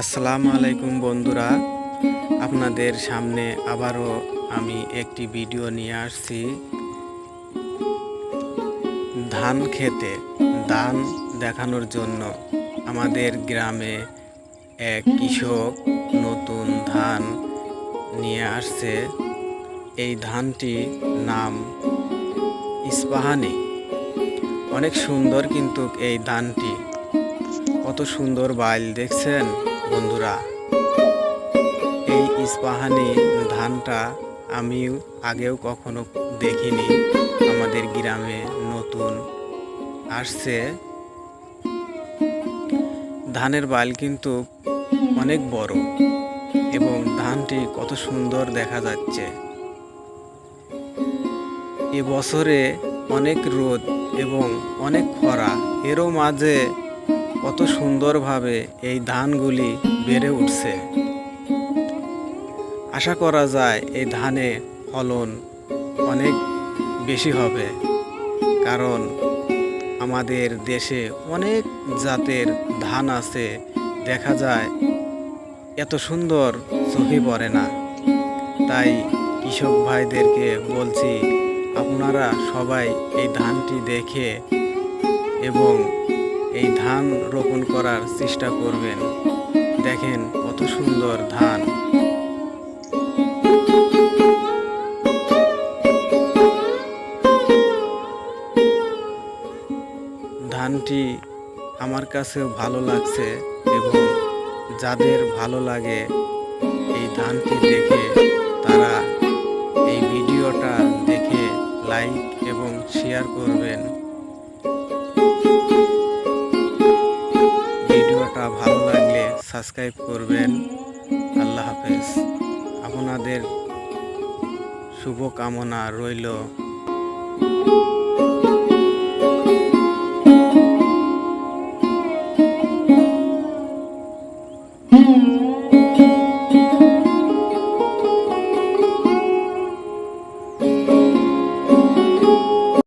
আসসালামু আলাইকুম বন্ধুরা। আপনাদের সামনে আবারও আমি একটি ভিডিও নিয়ে আসছি। ধান খেতে, ধান দেখানোর জন্য আমাদের গ্রামে এক কৃষক নতুন ধান নিয়ে আসছে। এই ধানটি নাম ইস্পাহানি। অনেক সুন্দর কিন্তু এই ধানটি। কত সুন্দর বাইল, দেখছেন? বন্ধুরা, এই ইস্পাহানি ধানটা আমি আগেও কখনো দেখিনি। আমাদের গ্রামে নতুন আসছে। ধানের বাল কিন্তু অনেক বড় এবং ধানটি কত সুন্দর দেখা যাচ্ছে। এবছরে অনেক রোদ এবং অনেক খরা, এরও মাঝে কত সুন্দরভাবে এই ধানগুলি বেড়ে উঠছে। আশা করা যায় এই ধানে ফলন অনেক বেশি হবে, কারণ আমাদের দেশে অনেক জাতের ধান আছে, দেখা যায় এত সুন্দর চোখে পড়ে না। তাই কৃষক ভাইদেরকে বলছি, আপনারা সবাই এই ধানটি দেখে এবং এই ধান রোপণ করার চেষ্টা করবেন। দেখেন কত সুন্দর ধান। ধানটি আমার কাছেও ভালো লাগছে এবং যাদের ভালো লাগে এই ধানটি দেখে তারা এই ভিডিওটা দেখে লাইক এবং শেয়ার করবেন। সাবস্ক্রাইব করবেন। আল্লাহ হাফেজ। আপনাদের শুভকামনা রইল। Hmm.